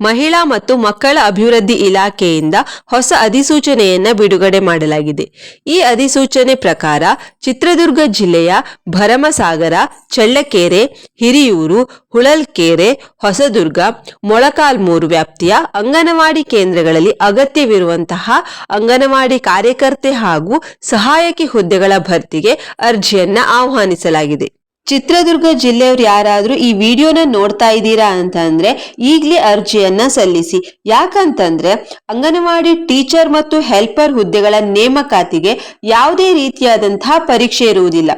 ಮಹಿಳಾ ಮತ್ತು ಮಕ್ಕಳ ಅಭಿವೃದ್ಧಿ ಇಲಾಖೆಯಿಂದ ಹೊಸ ಅಧಿಸೂಚನೆಯನ್ನ ಬಿಡುಗಡೆ ಮಾಡಲಾಗಿದೆ. ಈ ಅಧಿಸೂಚನೆ ಪ್ರಕಾರ ಚಿತ್ರದುರ್ಗ ಜಿಲ್ಲೆಯ ಭರಮಸಾಗರ, ಚಳ್ಳಕೆರೆ, ಹಿರಿಯೂರು, ಹುಳಲ್ಕೆರೆ, ಹೊಸದುರ್ಗ ಮೊಳಕಾಲ್ಮೂರು ವ್ಯಾಪ್ತಿಯ ಅಂಗನವಾಡಿ ಕೇಂದ್ರಗಳಲ್ಲಿ ಅಗತ್ಯವಿರುವಂತಹ ಅಂಗನವಾಡಿ ಕಾರ್ಯಕರ್ತೆ ಹಾಗೂ ಸಹಾಯಕಿ ಹುದ್ದೆಗಳ ಭರ್ತಿಗೆ ಅರ್ಜಿಯನ್ನ ಆಹ್ವಾನಿಸಲಾಗಿದೆ. ಚಿತ್ರದುರ್ಗ ಜಿಲ್ಲೆಯವ್ರು ಯಾರಾದರೂ ಈ ವಿಡಿಯೋನ ನೋಡ್ತಾ ಇದ್ದೀರಾ ಅಂತಂದ್ರೆ ಈಗಲೇ ಅರ್ಜಿಯನ್ನ ಸಲ್ಲಿಸಿ. ಯಾಕಂತಂದ್ರೆ ಅಂಗನವಾಡಿ ಟೀಚರ್ ಮತ್ತು ಹೆಲ್ಪರ್ ಹುದ್ದೆಗಳ ನೇಮಕಾತಿಗೆ ಯಾವುದೇ ರೀತಿಯಾದಂತಹ ಪರೀಕ್ಷೆ ಇರುವುದಿಲ್ಲ.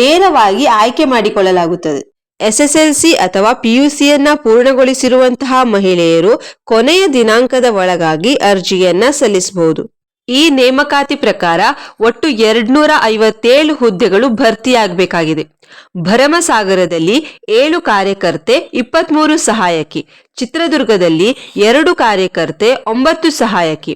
ನೇರವಾಗಿ ಆಯ್ಕೆ ಮಾಡಿಕೊಳ್ಳಲಾಗುತ್ತದೆ. ಎಸ್ ಎಸ್ ಎಲ್ ಸಿ ಅಥವಾ ಪಿಯುಸಿಯನ್ನ ಪೂರ್ಣಗೊಳಿಸಿರುವಂತಹ ಮಹಿಳೆಯರು ಕೊನೆಯ ದಿನಾಂಕದ ಒಳಗಾಗಿ ಅರ್ಜಿಯನ್ನ ಸಲ್ಲಿಸಬಹುದು. ಈ ನೇಮಕಾತಿ ಪ್ರಕಾರ ಒಟ್ಟು ಎರಡ್ನೂರ ಐವತ್ತೇಳು ಹುದ್ದೆಗಳು ಭರ್ತಿಯಾಗಬೇಕಾಗಿದೆ. ಭರಮಸಾಗರದಲ್ಲಿ ಏಳು ಕಾರ್ಯಕರ್ತೆ, ಇಪ್ಪತ್ಮೂರು ಸಹಾಯಕಿ. ಚಿತ್ರದುರ್ಗದಲ್ಲಿ ಎರಡು ಕಾರ್ಯಕರ್ತೆ, ಒಂಬತ್ತು ಸಹಾಯಕಿ.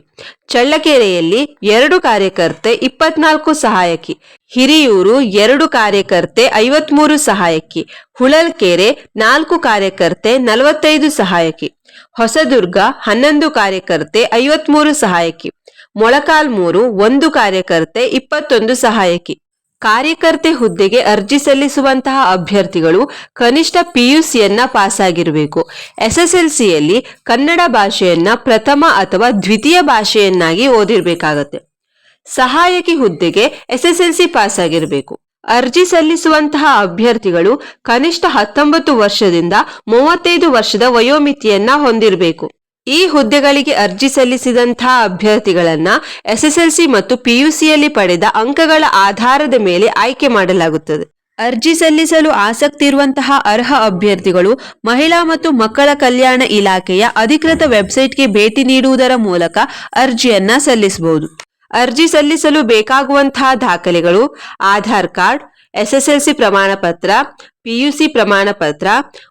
ಚಳ್ಳಕೆರೆಯಲ್ಲಿ ಎರಡು ಕಾರ್ಯಕರ್ತೆ, ಇಪ್ಪತ್ನಾಲ್ಕು ಸಹಾಯಕಿ. ಹಿರಿಯೂರು ಎರಡು ಕಾರ್ಯಕರ್ತೆ, ಐವತ್ಮೂರು ಸಹಾಯಕಿ. ಹುಳಲ್ಕೆರೆ ನಾಲ್ಕು ಕಾರ್ಯಕರ್ತೆ, ನಲವತ್ತೈದು ಸಹಾಯಕಿ. ಹೊಸದುರ್ಗ ಹನ್ನೊಂದು ಕಾರ್ಯಕರ್ತೆ, ಐವತ್ಮೂರು ಸಹಾಯಕಿ. ಮೊಳಕಾಲ್ಮೂರು ಒಂದು ಕಾರ್ಯಕರ್ತೆ, ಇಪ್ಪತ್ತೊಂದು ಸಹಾಯಕಿ. ಕಾರ್ಯಕರ್ತೆ ಹುದ್ದೆಗೆ ಅರ್ಜಿ ಸಲ್ಲಿಸುವಂತಹ ಅಭ್ಯರ್ಥಿಗಳು ಕನಿಷ್ಠ ಪಿಯುಸಿಯನ್ನ ಪಾಸ್ ಆಗಿರಬೇಕು ಎಸ್ಎಸ್ಎಲ್ಸಿಯಲ್ಲಿ ಕನ್ನಡ ಭಾಷೆಯನ್ನ ಪ್ರಥಮ ಅಥವಾ ದ್ವಿತೀಯ ಭಾಷೆಯನ್ನಾಗಿ ಓದಿರಬೇಕಾಗತ್ತೆ. ಸಹಾಯಕಿ ಹುದ್ದೆಗೆ ಎಸ್ಎಸ್ಎಲ್ಸಿ ಪಾಸ್ ಆಗಿರಬೇಕು ಅರ್ಜಿ ಸಲ್ಲಿಸುವಂತಹ ಅಭ್ಯರ್ಥಿಗಳು ಕನಿಷ್ಠ ಹತ್ತೊಂಬತ್ತು ವರ್ಷದಿಂದ ಮೂವತ್ತೈದು ವರ್ಷದ ವಯೋಮಿತಿಯನ್ನ ಹೊಂದಿರಬೇಕು. ಈ ಹುದ್ದೆಗಳಿಗೆ ಅರ್ಜಿ ಸಲ್ಲಿಸಿದಂತಹ ಅಭ್ಯರ್ಥಿಗಳನ್ನ ಎಸ್ಎಸ್ಎಲ್ಸಿ ಮತ್ತು ಪಿಯುಸಿಯಲ್ಲಿ ಪಡೆದ ಅಂಕಗಳ ಆಧಾರದ ಮೇಲೆ ಆಯ್ಕೆ ಮಾಡಲಾಗುತ್ತದೆ. ಅರ್ಜಿ ಸಲ್ಲಿಸಲು ಆಸಕ್ತಿ ಇರುವಂತಹ ಅರ್ಹ ಅಭ್ಯರ್ಥಿಗಳು ಮಹಿಳಾ ಮತ್ತು ಮಕ್ಕಳ ಕಲ್ಯಾಣ ಇಲಾಖೆಯ ಅಧಿಕೃತ ವೆಬ್ಸೈಟ್ಗೆ ಭೇಟಿ ನೀಡುವುದರ ಮೂಲಕ ಅರ್ಜಿಯನ್ನ ಸಲ್ಲಿಸಬಹುದು. ಅರ್ಜಿ ಸಲ್ಲಿಸಲು ಬೇಕಾಗುವಂತಹ ದಾಖಲೆಗಳು, ಆಧಾರ್ ಕಾರ್ಡ್, ಎಸ್ಎಸ್ಎಲ್ಸಿ ಪ್ರಮಾಣ ಪತ್ರ ಪಿಯುಸಿ ಪ್ರಮಾಣ ಪತ್ರ,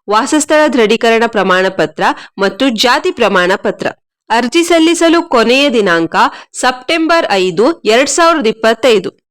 ವಾಸಸ್ಥಳ ದೃಢೀಕರಣ ಪ್ರಮಾಣ ಪತ್ರ ಮತ್ತು ಜಾತಿ ಪ್ರಮಾಣ ಪತ್ರ. ಅರ್ಜಿ ಸಲ್ಲಿಸಲು ಕೊನೆಯ ದಿನಾಂಕ ಸೆಪ್ಟೆಂಬರ್ ಐದು, ಎರಡ್ ಸಾವಿರದ ಇಪ್ಪತ್ತೈದು.